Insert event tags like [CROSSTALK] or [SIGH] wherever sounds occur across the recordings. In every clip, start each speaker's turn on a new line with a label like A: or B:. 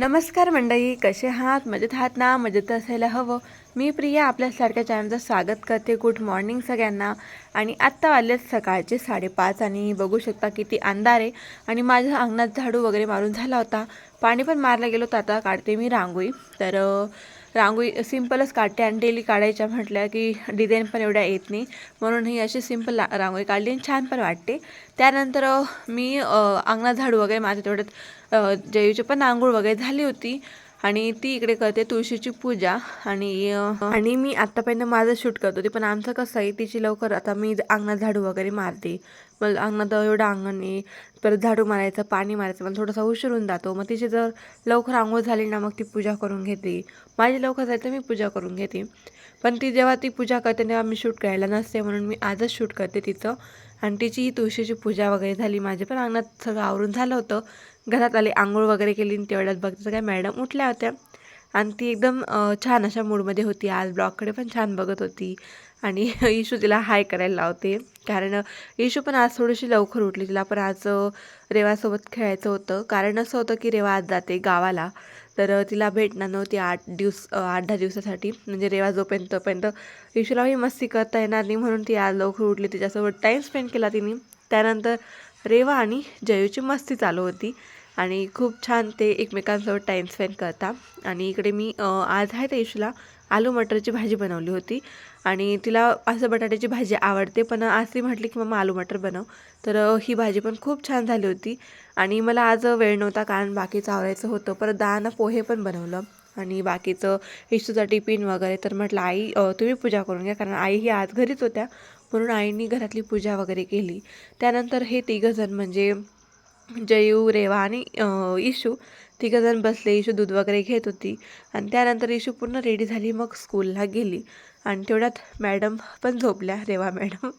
A: नमस्कार मंडळी कसे आहात? मजेत आहात ना? मजेत असायला हवं. मी प्रिया आपल्यासारख्या चॅनलचं स्वागत करते. गुड मॉर्निंग सगळ्यांना. आणि आत्ता आले सकाळचे साडेपाच आणि बघू शकता किती अंधार आहे. आणि माझ्या अंगणात झाडू वगैरे मारून झाला होता. पाणी पण मारलं गेलो होतं. आता काढते मी रांगोळी. तर रांगोळी सिम्पलच काढते आणि डेली काढायच्या म्हटल्या की डिझाईन पण एवढ्या येत नाही. म्हणून ही अशी सिंपल रांगोळी काढली आणि छान पण वाटते. त्यानंतर मी अंगणात झाडू वगैरे माझ्या तेवढ्यात जयूची पण आंघोळ वगैरे झाली होती. आणि ती इकडे करते तुळशीची पूजा. आणि आणि मी आत्तापर्यंत माझं शूट करत होती पण आमचं कसं आहे तिची लवकर आता मी अंगणात झाडू वगैरे मारते. मग अंगणात एवढं अंगण आहे परत झाडू मारायचं पाणी मारायचं मला थोडासा उशीर होऊन जातो. मग तिची जर लवकर आंघोळ झाली ना मग ती पूजा करून घेते. माझी लवकर जायचं मी पूजा करून घेते. पण ती जेव्हा ती पूजा करते तेव्हा मी शूट करायला नसते म्हणून मी आजच शूट करते तिचं. आणि तिची तुळशीची पूजा वगैरे झाली माझी पण अंगणात सगळं आवरून झालं होतं. घरात आले आंघोळ वगैरे केली आणि तेवढ्यात बघते काय मॅडम उठल्या होत्या. आणि ती एकदम छान अशा मूडमध्ये होती आज ब्लॉगकडे पण छान बघत होती. आणि [LAUGHS] इशू तिला हाय करायला लावते. कारण इशू पण आज थोडीशी लवकर उठली. तिला पण आज रेवासोबत खेळायचं होतं. कारण असं होतं की रेवा आज जाते गावाला. तर तिला भेटणार नव्हती आठ दिवस आठ दहा दिवसासाठी. म्हणजे रेवा जोपर्यंत तोपर्यंत इशूलाही मस्ती करता येणार नाही म्हणून ती आज लवकर उठली. तिच्यासोबत टाईम स्पेंड केला तिने. त्यानंतर रेवा आणि जयूची मस्ती चालू होती. आणि खूप छान ते एकमेकांसोबत टाईम स्पेंड करता. आणि इकडे मी आज आहे त्या इशूला आलू मटरची भाजी बनवली होती. आणि तिला असं बटाट्याची भाजी आवडते पण आज ती म्हटली की मम्मा आलू मटर बनव. तर ही भाजी पण खूप छान झाली होती. आणि मला आज वेळ नव्हता कारण बाकीचं आवरायचं होतं. परत दहानं पोहे पण बनवलं. आणि बाकीचं इशूचा टिफिन वगैरे तर म्हटलं आई तुम्ही पूजा करून घ्या. कारण आई ही आज घरीच होत्या. म्हणून आईनी घरातली पूजा वगैरे केली. त्यानंतर हे तिघंजण म्हणजे जयू रेवा आणि इशू तिघंजण बसले इशू दूध वगैरे घेत होती. आणि त्यानंतर इशू पूर्ण रेडी झाली मग स्कूलला गेली. आणि तेवढ्यात मॅडम पण झोपल्या रेवा मॅडम.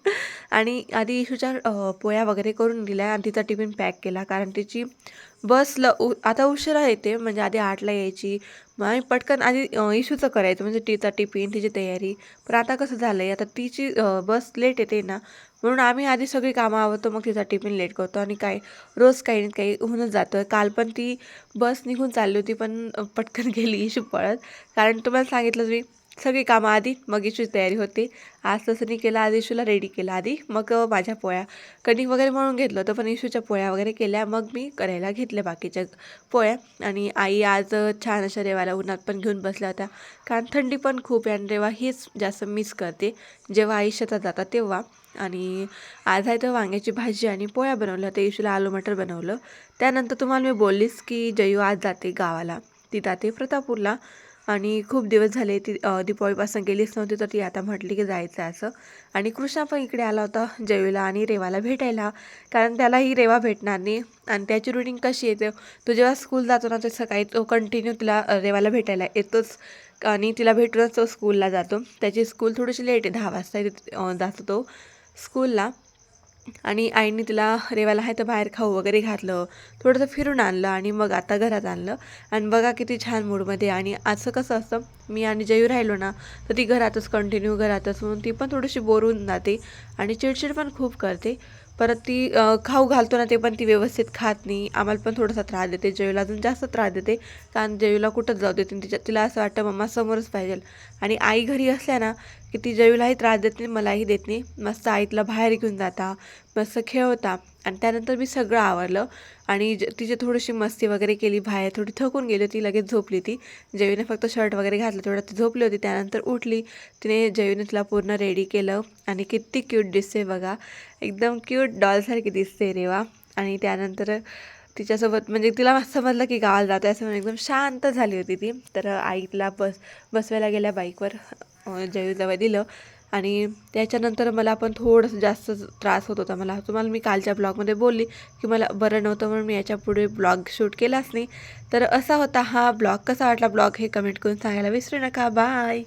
A: आणि आधी इशूच्या अं, पोया वगैरे करून दिल्या आणि तिचा टिफिन पॅक केला कारण तिची बस ल उ आता उशिरा येते म्हणजे आधी आठला यायची. मग आम्ही पटकन आधी इशूचं करायचं म्हणजे तिचा टिफिन तिची तयारी. पण आता कसं झालं आहे आता तिची बस लेट येते ना म्हणून आम्ही आधी सगळी कामं आवडतो मग तिचा टिफिन लेट करतो आणि काय रोज काही ना काही होऊनच जातं काल पण ती बस निघून चालली होती पण पटकन गेली इशू पळत. कारण तुम्हाला सांगितलं मी सगळी कामं आधी मग इशूची तयारी होते. आज तसं नाही केलं आज इशूला रेडी केलं आधी मग माझ्या पोळ्या. कणिक वगैरे म्हणून घेतलं होतं पण इशूच्या पोळ्या वगैरे केल्या मग मी करायला घेतल्या बाकीच्या पोळ्या. आणि आई आज छान अशा रेवाला उन्हात पण घेऊन बसल्या होत्या. कारण थंडी पण खूप आहे आणि रेवा हीच जास्त मिस करते. जेव्हा आई शेतात जातात तेव्हा. आणि आज आहे तर वांग्याची भाजी आणि पोळ्या बनवल्या होत्या. इशूला आलू मटर बनवलं. त्यानंतर तुम्हाला मी बोललीच की जयू आज जाते गावाला. ती जाते प्रतापूरला आणि खूप दिवस झाले ती दीपावळीपासून दीपावलीपासून गेलीच नव्हती तर ती आता म्हटली की जायचं असं. आणि कृष्णा पण इकडे आला होता जयूला आणि रेवाला भेटायला कारण त्यालाही रेवा भेटणार नाही. आणि त्याची रुटीन कशी येते तो जेव्हा स्कूल जातो ना ते सकाळी तो कंटिन्यू तिला रेवाला भेटायला येतोच. आणि तिला भेटूनच तो स्कूलला जातो. त्याची स्कूल थोडीशी लेट आहे दहा वाजता जातो तो स्कूलला आणि आईने तिला रेवाला आहे तर बाहेर खाऊ वगैरे घातलं. थोडंसं फिरून आणलं आणि मग आता घरात आणलं. आणि बघा किती छान मूडमध्ये आणि असं कसं असतं मी आणि जयू राहिलो ना तर ती घरातच कंटिन्यू घरातच. म्हणून ती पण थोडीशी बोरून जाते आणि चिडचिड पण खूप करते. परत ती खाऊ घालतो ना ते पण ती व्यवस्थित खात नाही. आम्हाला पण थोडासा त्रास देते. जयूला अजून जास्त त्रास देते. कारण जयूला कुठंच जाऊ देते तिच्या तिला असं वाटतं मम्मा समोरच पाहिजे आणि आई घरी असल्या ना की ती जयूलाही त्रास देत नाही मलाही देत नाही. मस्त आईतला बाहेर घेऊन जाता मस्त खेळवता आणि त्यानंतर मी सगळं आवरलं. आणि ज तिची थोडीशी मस्ती वगैरे केली बाहेर थोडी थकून गेली होती लगेच झोपली ती. जयूने फक्त शर्ट वगैरे घातलं तेवढं ती झोपली होती. त्यानंतर उठली. तिने जयूने तिला पूर्ण रेडी केलं. आणि किती क्यूट दिसते बघा. एकदम क्यूट डॉलसारखी दिसते रेवा आणि त्यानंतर तिच्यासोबत म्हणजे तिला समजलं की गावाला जातो असं म्हणून एकदम शांत झाली होती ती. तर आई तिला बस बसवायला गेल्या बाईकवर जयूजवळ दिलं. आणि त्याच्यानंतर मला पण थोडंसं जास्त त्रास होत होता. मला तुम्हाला मी कालच्या ब्लॉगमध्ये बोलली की मला बरं नव्हतं म्हणून मी याच्यापुढे ब्लॉग शूट केलाच नाही. तर असा होता हा ब्लॉग. कसा वाटला ब्लॉग हे कमेंट करून सांगायला विसरू नका. बाय.